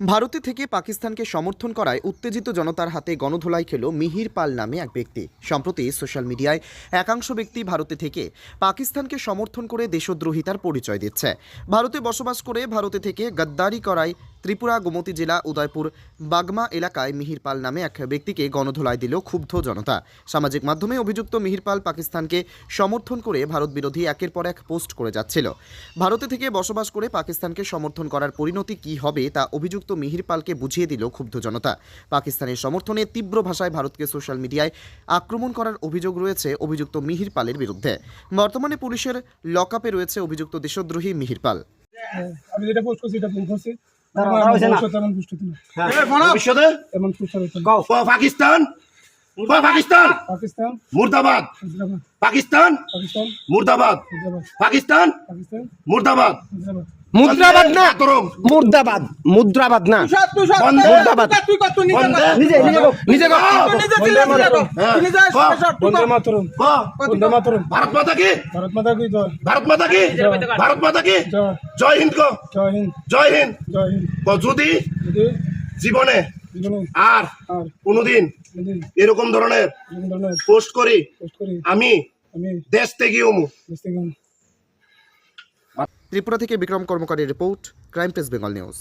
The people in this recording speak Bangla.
ভারতে থেকে পাকিস্তানকে সমর্থন করায় উত্তেজিত জনতার হাতে গণধোলাই খেল মিহির পাল নামে এক ব্যক্তি। সম্প্রতি সোশ্যাল মিডিয়ায় একাংশ ব্যক্তি ভারতে থেকে পাকিস্তানকে সমর্থন করে দেশদ্রোহিতার পরিচয় দিচ্ছে। ভারতে বসবাস করে ভারতে থেকে গদ্দারি করায় ত্রিপুরা গোমতী জেলা উদয়পুর বাগমা এলাকায় মিহির পাল নামে এক ব্যক্তিকে গণধোলাই দিল ক্ষুব্ধ জনতা। সামাজিক মাধ্যমে অভিযুক্ত মিহির পাল পাকিস্তানকে সমর্থন করে ভারত বিরোধী একের পর এক পোস্ট করে যাচ্ছিল। ভারতে থেকে বসবাস করে পাকিস্তানকে সমর্থন করার পরিণতি কি হবে তা অভিযুক্ত মিহির পালকে বুঝিয়ে দিল ক্ষুব্ধ জনতা। পাকিস্তানের সমর্থনে তীব্র ভাষায় ভারতকে সোশ্যাল মিডিয়ায় আক্রমণ করার অভিযোগ রয়েছে অভিযুক্ত মিহির পালের বিরুদ্ধে। বর্তমানে পুলিশের লকআপে রয়েছে অভিযুক্ত দেশদ্রোহী মিহির পাল হ্যাঁ, আমি যেটা পোস্ট করছি এটা করছি ও পাকিস্তান? পাকিস্তান। পাকিস্তান। মুর্দাবাদ। পাকিস্তান। পাকিস্তান। মুর্দাবাদ। পাকিস্তান। পাকিস্তান। মুর্দাবাদ। মুদ্রাবাদ না। মুর্দাবাদ। মুদ্রাবাদ না। মুর্দাবাদ। নিজে নিজে ভারত মাতা কি? ভারত মাতা কি জয়? ভারত মাতা কি? ভারত মাতা কি? জয়। হিন্দ কো জয় হিন্দ। জয় হিন্দ। জয় হিন্দ। ক যদি জীবনে আর আর কোনোদিন এরকম ধরনের পোস্ট করি আমি দেশ থেকে ত্রিপুরা থেকে Bikram Karmakari report crime press Bengal news.